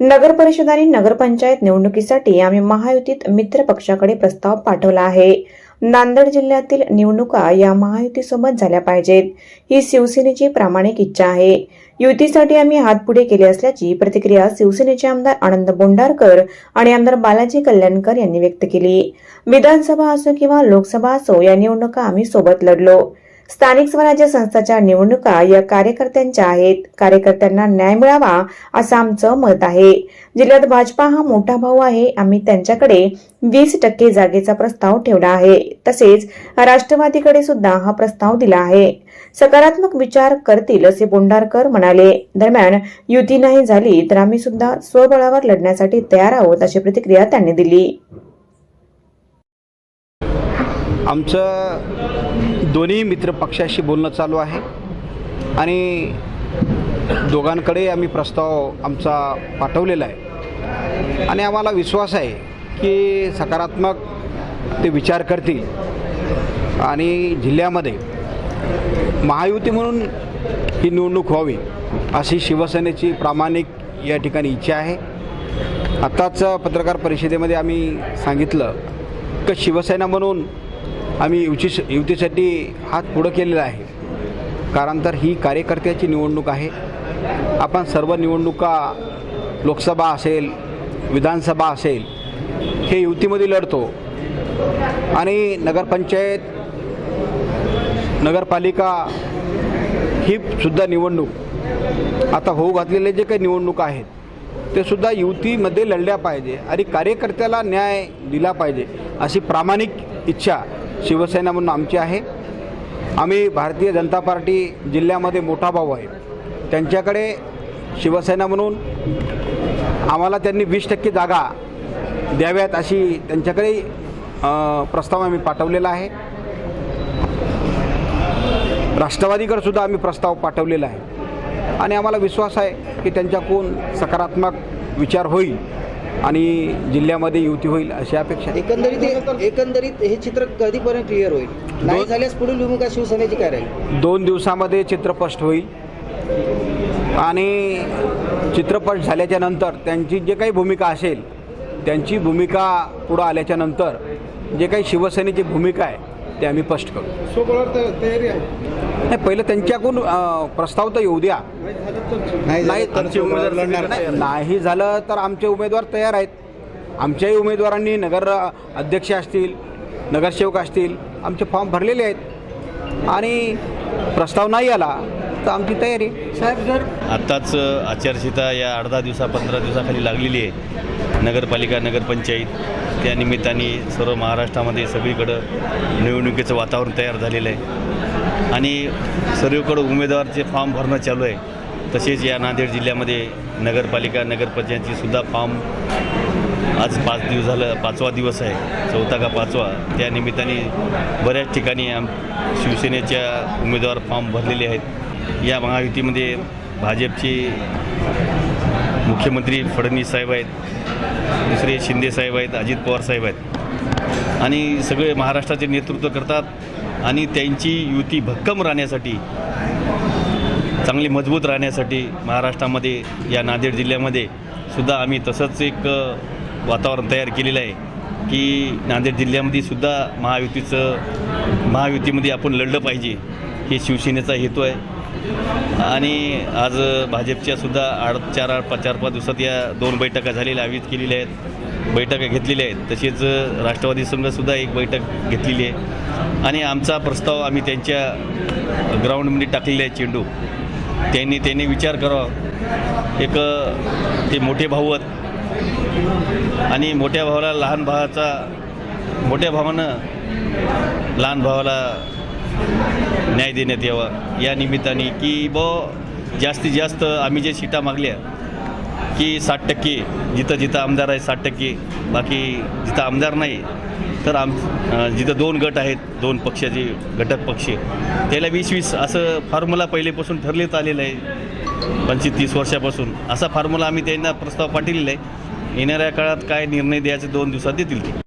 नगर परिषद आणि नगरपंचायत निवडणुकीसाठी आम्ही महायुतीत मित्र पक्षाकडे प्रस्ताव पाठवला आहे. नांदेड जिल्ह्यातील निवडणुका या महायुतीसोबत झाल्या पाहिजेत. ही शिवसेनेची प्रामाणिक इच्छा आहे. युतीसाठी आम्ही हात पुढे केले असल्याची प्रतिक्रिया शिवसेनेचे आमदार आनंद बोंडारकर आणि आमदार बालाजी कल्याणकर यांनी व्यक्त केली. विधानसभा असो किंवा लोकसभा असो या निवडणुका आम्ही सोबत लढलो. स्थानिक स्वराज्य संस्थाच्या निवडणुका या कार्यकर्त्यांच्या आहेत. कार्यकर्त्यांना न्याय मिळावा असं आमचं मत आहे. जिल्ह्यात भाजपा हा मोठा भाऊ आहे. आम्ही त्यांच्याकडे वीस टक्के जागेचा प्रस्ताव ठेवला आहे. तसेच राष्ट्रवादीकडे सुद्धा हा प्रस्ताव दिला आहे. सकारात्मक विचार करतील असे बोंडारकर म्हणाले. दरम्यान युती नाही झाली तर आम्ही सुद्धा स्वबळावर लढण्यासाठी तयार आहोत अशी प्रतिक्रिया त्यांनी दिली. आमचं दोन्ही मित्र पक्षाशी बोलणं चालू आहे. आणि दोघांकडे आम्ही प्रस्ताव आमचा पाठवलेला आहे. आणि आम्हाला विश्वास आहे की सकारात्मक ते विचार करतील. आणि जिल्ह्यामध्ये महायुती म्हणून ही निवडणूक व्हावी अशी शिवसेनेची प्रामाणिक या ठिकाणी इच्छा आहे. आत्ताच पत्रकार परिषदेमध्ये आम्ही सांगितलं की शिवसेना म्हणून आम्ही युती युतीसाठी हात पुढं केलेला आहे. कारण तर ही कार्यकर्त्याची निवडणूक आहे. आपण सर्व निवडणुका लोकसभा असेल विधानसभा असेल हे युतीमध्ये लढतो. आणि नगरपंचायत नगरपालिका ही सुद्धा निवडणूक. आता होऊ घातलेले जे काही निवडणूक आहेत ते सुद्धा युतीमध्ये लढल्या पाहिजे आणि कार्यकर्त्याला न्याय दिला पाहिजे अशी प्रामाणिक इच्छा शिवसेना म्हणून आमची आहे. आम्ही भारतीय जनता पार्टी जिल्ह्यामध्ये मोठा भाऊ आहे. त्यांच्याकडे शिवसेना म्हणून आम्हाला त्यांनी वीस टक्के जागा द्याव्यात अशी त्यांच्याकडे प्रस्ताव आम्ही पाठवलेला आहे. राष्ट्रवादीकडे सुद्धा आम्ही प्रस्ताव पाठवलेला आहे. आणि आम्हाला विश्वास आहे की त्यांच्याकडून सकारात्मक विचार होईल. आणि जिल्ह्यामध्ये युती होईल अशी अपेक्षा आहे. एकंदरीत हे- एकंदरीत हे चित्र कधीपर्यंत क्लिअर होईल? नाही झाल्यास पुढील भूमिका शिवसेनेची काय राहील? दोन दिवसामध्ये चित्रपट होईल. आणि चित्रपट झाल्याच्यानंतर त्यांची जे काही भूमिका असेल त्यांची भूमिका पुढं आल्याच्यानंतर जे काही शिवसेनेची भूमिका आहे ते आम्ही स्पष्ट करू. तयारी आहे. नाही पहिलं त्यांच्याकडून प्रस्ताव तर येऊ द्या. नाही नाही झालं तर आमचे उमेदवार तयार आहेत. आमच्याही उमेदवारांनी नगर अध्यक्ष असतील नगरसेवक असतील आमचे फॉर्म भरलेले आहेत. आणि प्रस्ताव नाही आला तर आमची तयारी. साहेब जर आत्ताच आचारसंहिता या अर्धा दिवसा पंधरा दिवसाखाली लागलेली आहे. नगरपालिका नगरपंचायत त्या निमित्ताने सर्व महाराष्ट्रामध्ये सगळीकडं निवडणुकीचं वातावरण तयार झालेलं आहे. आणि सर्वीकडं उमेदवारचे फॉर्म भरणं चालू आहे तसेच या नांदेड जिल्ह्यामध्ये नगरपालिका नगरपंचायतची सुद्धा फॉर्म आज पाच दिवस झालं पाचवा दिवस आहे चौथा का पाचवा. त्या निमित्ताने बऱ्याच ठिकाणी आम शिवसेनेच्या उमेदवार फॉर्म भरलेले आहेत. या महायुतीमध्ये भाजपचे मुख्यमंत्री फडणवीस साहेब आहेत. दुसरे शिंदे साहेब आहेत अजित पवार साहेब आहेत. आणि सगळे महाराष्ट्राचे नेतृत्व करतात आणि त्यांची युती भक्कम राहण्यासाठी चांगली मजबूत राहण्यासाठी महाराष्ट्रामध्ये या नांदेड जिल्ह्यामध्ये सुद्धा आम्ही तसंच एक वातावरण तयार केलेलं आहे की नांदेड जिल्ह्यामध्ये सुद्धा महायुतीचं महायुतीमध्ये आपण लढलं पाहिजे. हे शिवसेनेचा हेतू आहे. आणि आज भाजपच्या सुद्धा आठ चार आठ पाच चार पाच दिवसात या दोन बैठका झालेल्या आयोजित केलेल्या आहेत. बैठका घेतलेल्या आहेत. तसेच राष्ट्रवादी संघसुद्धा एक बैठक घेतलेली आहे. आणि आमचा प्रस्ताव आम्ही त्यांच्या ग्राउंडमध्ये टाकलेला आहे चेंडू. त्यांनी त्यांनी विचार करावा. एक ते मोठे भाऊ आहेत. आणि मोठ्या भावाला लहान भावाचा मोठ्या भावानं लहान भावाला न्याय देण्यात यावा. या निमित्ताने की ब जास्तीत जास्त आम्ही जे सीटा मागल्या की साठ टक्के जिथं जिथं आमदार आहे साठ टक्के बाकी जिथं आमदार नाही तर आम जिथं दोन गट आहेत दोन पक्षाचे घटक पक्ष त्याला वीस वीस असं फॉर्म्युला पहिलेपासून ठरलेत आलेलं आहे. पंचवीस तीस वर्षापासून. असा फॉर्म्युला आम्ही त्यांना प्रस्ताव पाठवलेला आहे. येणाऱ्या काळात काय निर्णय द्यायचे दोन दिवसात देतील ते.